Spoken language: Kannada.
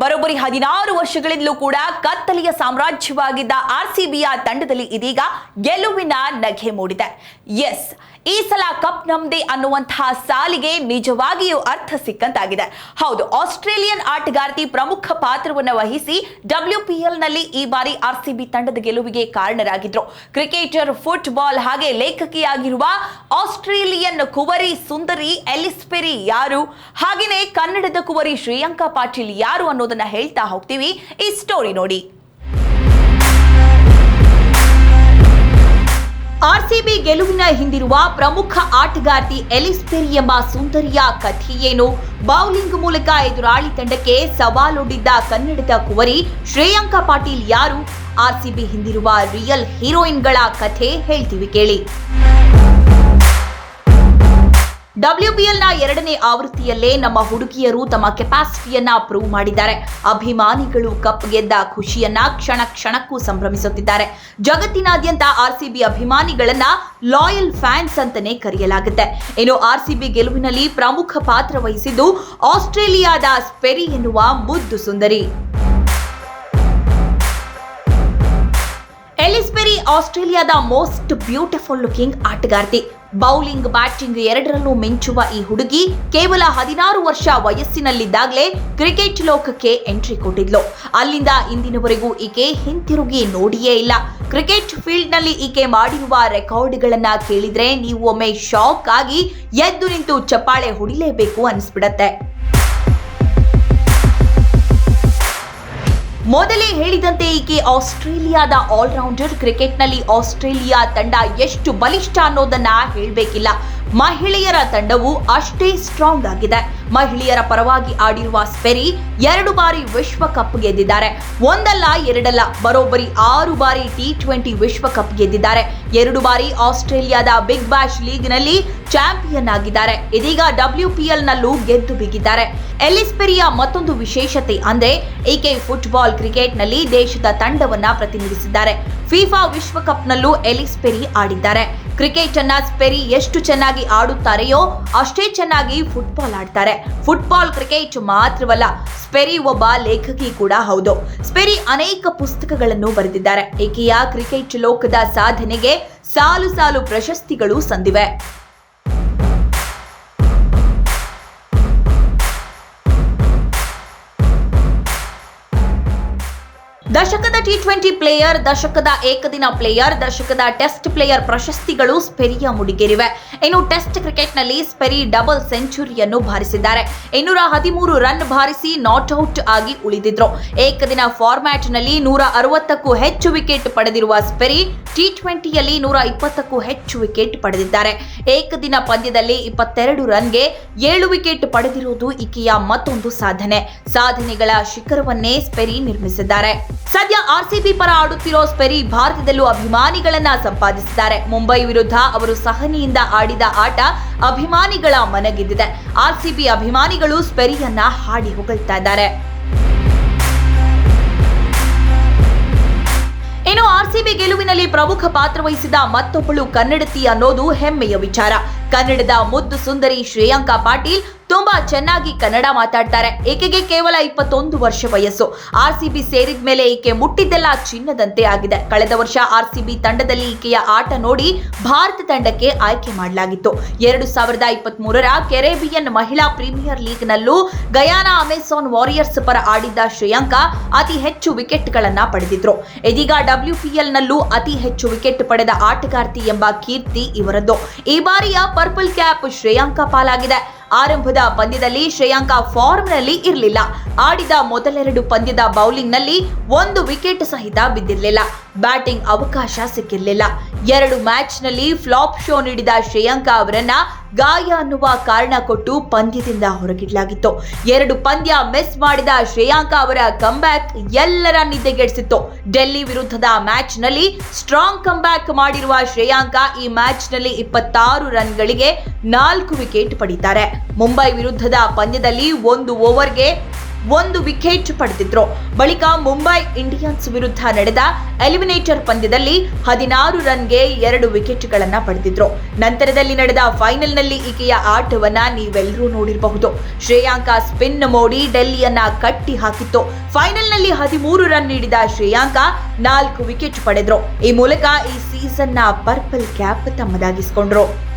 ಬರೋಬ್ಬರಿ ಹದಿನಾರು ವರ್ಷಗಳಿಂದಲೂ ಕೂಡ ಕತ್ತಲೆಯ ಸಾಮ್ರಾಜ್ಯವಾಗಿದ್ದ ಆರ್ ಸಿ ಬಿಯ ತಂಡದಲ್ಲಿ ಇದೀಗ ಗೆಲುವಿನ ನಗೆ ಮೂಡಿದೆ. ಎಸ್ ಈ ಸಲ ಕಪ್ ನಮ್ದೇ ಅನ್ನುವಂತಹ ಸಾಲಿಗೆ ನಿಜವಾಗಿಯೂ ಅರ್ಥ ಸಿಕ್ಕಂತಾಗಿದೆ. ಹೌದು, ಆಸ್ಟ್ರೇಲಿಯನ್ ಆಟಗಾರ್ತಿ ಪ್ರಮುಖ ಪಾತ್ರವನ್ನು ವಹಿಸಿ ಡಬ್ಲ್ಯೂಪಿಎಲ್ನಲ್ಲಿ ಈ ಬಾರಿ ಆರ್ ಸಿ ಬಿ ತಂಡದ ಗೆಲುವಿಗೆ ಕಾರಣರಾಗಿದ್ರು. ಕ್ರಿಕೆಟರ್, ಫುಟ್ಬಾಲ್ ಹಾಗೆ ಲೇಖಕಿಯಾಗಿರುವ ಆಸ್ಟ್ರೇಲಿಯನ್ ಕುವರಿ ಸುಂದರಿ ಎಲಿಸ್ಪೆರಿ ಯಾರು? ಹಾಗೆಯೇ ಕನ್ನಡದ ಕುವರಿ ಶ್ರೀಯಂಕಾ ಪಾಟೀಲ್ ಯಾರು ಅನ್ನೋದನ್ನ ಹೇಳ್ತಾ ಹೋಗ್ತೀವಿ. ಈ ಸ್ಟೋರಿ ನೋಡಿ. ಆರ್ಸಿಬಿ ಗೆಲುವಿನ ಹಿಂದಿರುವ ಪ್ರಮುಖ ಆಟಗಾರ್ತಿ ಎಲಿಸ್ಪೆರಿ ಎಂಬ ಸುಂದರಿಯ ಕಥೆಯೇನು? ಬೌಲಿಂಗ್ ಮೂಲಕ ಎದುರಾಳಿ ತಂಡಕ್ಕೆ ಸವಾಲೊಡ್ಡಿದ್ದ ಕನ್ನಡದ ಕುವರಿ ಶ್ರೇಯಾಂಕಾ ಪಾಟೀಲ್ ಯಾರು? ಆರ್ಸಿಬಿ ಹಿಂದಿರುವ ರಿಯಲ್ ಹೀರೋಯಿನ್ಗಳ ಕಥೆ ಹೇಳ್ತೀವಿ ಕೇಳಿ. ಡಬ್ಲ್ಯೂಬಿಎಲ್ನ ಎರಡನೇ ಆವೃತ್ತಿಯಲ್ಲೇ ನಮ್ಮ ಹುಡುಗಿಯರು ತಮ್ಮ ಕೆಪಾಸಿಟಿಯನ್ನ ಪ್ರೂವ್ ಮಾಡಿದ್ದಾರೆ. ಅಭಿಮಾನಿಗಳು ಕಪ್ ಗೆದ್ದ ಖುಷಿಯನ್ನ ಕ್ಷಣ ಕ್ಷಣಕ್ಕೂ ಸಂಭ್ರಮಿಸುತ್ತಿದ್ದಾರೆ. ಜಗತ್ತಿನಾದ್ಯಂತ ಆರ್ಸಿಬಿ ಅಭಿಮಾನಿಗಳನ್ನ ಲಾಯಲ್ ಫ್ಯಾನ್ಸ್ ಅಂತಾನೆ ಕರೆಯಲಾಗುತ್ತೆ. ಇನ್ನು ಬಿ ಗೆಲುವಿನಲ್ಲಿ ಪ್ರಮುಖ ಪಾತ್ರ ವಹಿಸಿದ್ದು ಆಸ್ಟ್ರೇಲಿಯಾದ ಸ್ಪೆರಿ ಎನ್ನುವ ಮುದ್ದು ಸುಂದರಿ. ಎಲಿಸ್ಪೆರಿ ಆಸ್ಟ್ರೇಲಿಯಾದ ಮೋಸ್ಟ್ ಬ್ಯೂಟಿಫುಲ್ ಲುಕಿಂಗ್ ಆಟಗಾರ್ತಿ. ಬೌಲಿಂಗ್, ಬ್ಯಾಟಿಂಗ್ ಎರಡರಲ್ಲೂ ಮಿಂಚುವ ಈ ಹುಡುಗಿ ಕೇವಲ ಹದಿನಾರು ವರ್ಷ ವಯಸ್ಸಿನಲ್ಲಿದ್ದಾಗಲೇ ಕ್ರಿಕೆಟ್ ಲೋಕಕ್ಕೆ ಎಂಟ್ರಿ ಕೊಟ್ಟಿದ್ಲು. ಅಲ್ಲಿಂದ ಇಂದಿನವರೆಗೂ ಈಕೆ ಹಿಂತಿರುಗಿ ನೋಡಿಯೇ ಇಲ್ಲ. ಕ್ರಿಕೆಟ್ ಫೀಲ್ಡ್ನಲ್ಲಿ ಈಕೆ ಮಾಡಿರುವ ರೆಕಾರ್ಡ್ಗಳನ್ನ ಕೇಳಿದ್ರೆ ನೀವು ಒಮ್ಮೆ ಶಾಕ್ ಆಗಿ ಎದ್ದು ನಿಂತು ಚಪ್ಪಾಳೆ ಹೊಡಿಲೇಬೇಕು ಅನಿಸ್ಬಿಡತ್ತೆ. ಮೊದಲೇ ಹೇಳಿದಂತೆ ಈಕೆ ಆಸ್ಟ್ರೇಲಿಯಾದ ಆಲ್ರೌಂಡರ್ ಕ್ರಿಕೆಟ್ನಲ್ಲಿ ಆಸ್ಟ್ರೇಲಿಯಾ ತಂಡ ಎಷ್ಟು ಬಲಿಷ್ಠ ಅನ್ನೋದನ್ನ ಹೇಳಬೇಕಿಲ್ಲ. ಮಹಿಳೆಯರ ತಂಡವು ಅಷ್ಟೇ ಸ್ಟ್ರಾಂಗ್ ಆಗಿದೆ. ಮಹಿಳೆಯರ ಪರವಾಗಿ ಆಡಿರುವ ಸ್ಪೆರಿ ಎರಡು ಬಾರಿ ವಿಶ್ವಕಪ್ ಗೆದ್ದಿದ್ದಾರೆ. ಒಂದಲ್ಲ, ಎರಡಲ್ಲ, ಬರೋಬ್ಬರಿ ಆರು ಬಾರಿ ಟಿ ಟ್ವೆಂಟಿ ವಿಶ್ವಕಪ್ ಗೆದ್ದಿದ್ದಾರೆ. ಎರಡು ಬಾರಿ ಆಸ್ಟ್ರೇಲಿಯಾದ ಬಿಗ್ ಬ್ಯಾಶ್ ಲೀಗ್ನಲ್ಲಿ ಚಾಂಪಿಯನ್ ಆಗಿದ್ದಾರೆ. ಇದೀಗ ಡಬ್ಲ್ಯೂಪಿಎಲ್ ನಲ್ಲೂ ಗೆದ್ದು ಬಿಗಿದ್ದಾರೆ. ಎಲಿಸ್ಪೆರಿಯ ಮತ್ತೊಂದು ವಿಶೇಷತೆ ಅಂದ್ರೆ ಈಕೆ ಫುಟ್ಬಾಲ್ ಕ್ರಿಕೆಟ್ನಲ್ಲಿ ದೇಶದ ತಂಡವನ್ನ ಪ್ರತಿನಿಧಿಸಿದ್ದಾರೆ. ಫಿಫಾ ವಿಶ್ವಕಪ್ನಲ್ಲೂ ಎಲಿಸ್ಪೆರಿ ಆಡಿದ್ದಾರೆ. ಕ್ರಿಕೆಟ್ ಅನ್ನ ಸ್ಪೆರಿ ಎಷ್ಟು ಚೆನ್ನಾಗಿ ಆಡುತ್ತಾರೆಯೋ ಅಷ್ಟೇ ಚೆನ್ನಾಗಿ ಫುಟ್ಬಾಲ್ ಆಡ್ತಾರೆ. ಫುಟ್ಬಾಲ್ ಕ್ರಿಕೆಟ್ ಮಾತ್ರವಲ್ಲ, ಸ್ಪೆರಿ ಒಬ್ಬ ಲೇಖಕಿ ಕೂಡ ಹೌದು. ಸ್ಪೆರಿ ಅನೇಕ ಪುಸ್ತಕಗಳನ್ನು ಬರೆದಿದ್ದಾರೆ. ಈಕೆಯ ಕ್ರಿಕೆಟ್ ಲೋಕದ ಸಾಧನೆಗೆ ಸಾಲು ಸಾಲು ಪ್ರಶಸ್ತಿಗಳು ಸಂದಿವೆ. ದಶಕದ ಟಿ ಟ್ವೆಂಟಿ ಪ್ಲೇಯರ್ ದಶಕದ ಏಕದಿನ ಪ್ಲೇಯರ್ ದಶಕದ ಟೆಸ್ಟ್ ಪ್ಲೇಯರ್ ಪ್ರಶಸ್ತಿಗಳು ಸ್ಪೆರಿಯ ಮುಡಿಗೇರಿವೆ. ಇನ್ನು ಟೆಸ್ಟ್ ಕ್ರಿಕೆಟ್ನಲ್ಲಿ ಸ್ಪೆರಿ ಡಬಲ್ ಸೆಂಚುರಿಯನ್ನು ಬಾರಿಸಿದ್ದಾರೆ ಇನ್ನೂರ ಹದಿಮೂರು ರನ್ ಬಾರಿಸಿ ನಾಟ್ ಔಟ್ ಆಗಿ ಉಳಿದಿದ್ರು. ಏಕದಿನ ಫಾರ್ಮ್ಯಾಟ್ನಲ್ಲಿ ನೂರ ಅರವತ್ತಕ್ಕೂ ಹೆಚ್ಚು ವಿಕೆಟ್ ಪಡೆದಿರುವ ಸ್ಪೆರಿ ಟಿ ಟ್ವೆಂಟಿಯಲ್ಲಿ ನೂರ ಇಪ್ಪತ್ತಕ್ಕೂ ಹೆಚ್ಚು ವಿಕೆಟ್ ಪಡೆದಿದ್ದಾರೆ. ಏಕದಿನ ಪಂದ್ಯದಲ್ಲಿ ಇಪ್ಪತ್ತೆರಡು ರನ್ಗೆ ಏಳು ವಿಕೆಟ್ ಪಡೆದಿರುವುದು ಈಕೆಯ ಮತ್ತೊಂದು ಸಾಧನೆ. ಸಾಧನೆಗಳ ಶಿಖರವನ್ನೇ ಸ್ಪೆರಿ ನಿರ್ಮಿಸಿದ್ದಾರೆ. ಸದ್ಯ ಆರ್ಸಿಬಿ ಪರ ಆಡುತ್ತಿರೋ ಸ್ಪೆರಿ ಭಾರತದಲ್ಲೂ ಅಭಿಮಾನಿಗಳನ್ನ ಸಂಪಾದಿಸಿದ್ದಾರೆ. ಮುಂಬೈ ವಿರುದ್ಧ ಅವರು ಸಹನೆಯಿಂದ ಆಡಿದ ಆಟ ಅಭಿಮಾನಿಗಳ ಮನಗೆದ್ದಿದೆ. ಆರ್ಸಿಬಿ ಅಭಿಮಾನಿಗಳು ಸ್ಪೆರಿಯನ್ನ ಹಾಡಿ ಹೊಗಳ್ತಾ ಇನ್ನು ಆರ್ಸಿಬಿ ಗೆಲುವಿನಲ್ಲಿ ಪ್ರಮುಖ ಪಾತ್ರ ವಹಿಸಿದ ಮತ್ತೊಬ್ಬಳು ಕನ್ನಡತಿ ಅನ್ನೋದು ಹೆಮ್ಮೆಯ ವಿಚಾರ. ಕನ್ನಡದ ಮುದ್ದು ಸುಂದರಿ ಶ್ರೇಯಾಂಕಾ ಪಾಟೀಲ್ ತುಂಬಾ ಚೆನ್ನಾಗಿ ಕನ್ನಡ ಮಾತಾಡ್ತಾರೆ. ಈಕೆಗೆ ಕೇವಲ ಇಪ್ಪತ್ತೊಂದು ವರ್ಷ ವಯಸ್ಸು. ಆರ್ಸಿಬಿ ಸೇರಿದ ಮೇಲೆ ಈಕೆ ಮುಟ್ಟಿದ್ದೆಲ್ಲ ಚಿನ್ನದಂತೆ ಆಗಿದೆ. ಕಳೆದ ವರ್ಷ ಆರ್ಸಿಬಿ ತಂಡದಲ್ಲಿ ಈಕೆಯ ಆಟ ನೋಡಿ ಭಾರತ ತಂಡಕ್ಕೆ ಆಯ್ಕೆ ಮಾಡಲಾಗಿತ್ತು. ಎರಡು ಸಾವಿರದ ಇಪ್ಪತ್ತ್ ಮೂರರ ಕೆರೆಬಿಯನ್ ಮಹಿಳಾ ಪ್ರೀಮಿಯರ್ ಲೀಗ್ನಲ್ಲೂ ಗಯಾನಾ ಅಮೆಜಾನ್ ವಾರಿಯರ್ಸ್ ಪರ ಆಡಿದ್ದ ಶ್ರೇಯಾಂಕಾ ಅತಿ ಹೆಚ್ಚು ವಿಕೆಟ್ಗಳನ್ನು ಪಡೆದಿದ್ರು. ಇದೀಗ ಡಬ್ಲ್ಯೂಪಿಎಲ್ ನಲ್ಲೂ ಅತಿ ಹೆಚ್ಚು ವಿಕೆಟ್ ಪಡೆದ ಆಟಗಾರ್ತಿ ಎಂಬ ಕೀರ್ತಿ ಇವರದ್ದು. ಈ ಬಾರಿಯ ಪರ್ಪಲ್ ಕ್ಯಾಪ್ ಶ್ರೇಯಾಂಕಾ ಪಾಲಾಗಿದೆ. ಆರಂಭದ ಪಂದ್ಯದಲ್ಲಿ ಶ್ರೇಯಾಂಕ ಫಾರ್ಮ್ನಲ್ಲಿ ಇರಲಿಲ್ಲ. ಆಡಿದ ಮೊದಲೆರಡು ಪಂದ್ಯದ ಬೌಲಿಂಗ್ನಲ್ಲಿ ಒಂದು ವಿಕೆಟ್ ಸಹಿತ ಬಿದ್ದಿರಲಿಲ್ಲ. ಬ್ಯಾಟಿಂಗ್ ಅವಕಾಶ ಸಿಕ್ಕಿರಲಿಲ್ಲ. ಎರಡು ಮ್ಯಾಚ್ನಲ್ಲಿ ಫ್ಲಾಪ್ ಶೋ ನೀಡಿದ ಶ್ರೇಯಾಂಕಾ ಅವರನ್ನ ಗಾಯ ಅನ್ನುವ ಕಾರಣ ಕೊಟ್ಟು ಪಂದ್ಯದಿಂದ ಹೊರಗಿಡಲಾಗಿತ್ತು. ಎರಡು ಪಂದ್ಯ ಮಿಸ್ ಮಾಡಿದ ಶ್ರೇಯಾಂಕಾ ಅವರ ಕಂಬ್ಯಾಕ್ ಎಲ್ಲರ ನಿದ್ದೆಗೆಡಿಸಿತ್ತು. ಡೆಲ್ಲಿ ವಿರುದ್ಧದ ಮ್ಯಾಚ್ನಲ್ಲಿ ಸ್ಟ್ರಾಂಗ್ ಕಂಬ್ಯಾಕ್ ಮಾಡಿರುವ ಶ್ರೇಯಾಂಕಾ ಈ ಮ್ಯಾಚ್ನಲ್ಲಿ ಇಪ್ಪತ್ತಾರು ರನ್ಗಳಿಗೆ ನಾಲ್ಕು ವಿಕೆಟ್ ಪಡೀತಾರೆ. ಮುಂಬೈ ವಿರುದ್ಧದ ಪಂದ್ಯದಲ್ಲಿ ಒಂದು ಓವರ್ಗೆ ಒಂದು ವಿಕೆಟ್ ಪಡೆದಿದ್ರು. ಬಳಿಕ ಮುಂಬೈ ಇಂಡಿಯನ್ಸ್ ವಿರುದ್ಧ ನಡೆದ ಎಲಿಮಿನೇಟರ್ ಪಂದ್ಯದಲ್ಲಿ ಹದಿನಾರು ರನ್ಗೆ ಎರಡು ವಿಕೆಟ್ಗಳನ್ನು ಪಡೆದಿದ್ರು. ನಂತರದಲ್ಲಿ ನಡೆದ ಫೈನಲ್ನಲ್ಲಿ ಈಕೆಯ ಆಟವನ್ನ ನೀವೆಲ್ಲರೂ ನೋಡಿರಬಹುದು. ಶ್ರೇಯಾಂಕ ಸ್ಪಿನ್ ಮೋಡಿ ಡೆಲ್ಲಿಯನ್ನ ಕಟ್ಟಿ ಹಾಕಿತ್ತು. ಫೈನಲ್ನಲ್ಲಿ ಹದಿಮೂರು ರನ್ ನೀಡಿದ ಶ್ರೇಯಾಂಕ ನಾಲ್ಕು ವಿಕೆಟ್ ಪಡೆದ್ರು. ಈ ಮೂಲಕ ಈ ಸೀಸನ್ನ ಪರ್ಪಲ್ ಕ್ಯಾಪ್ ತಮ್ಮದಾಗಿಸಿಕೊಂಡ್ರು.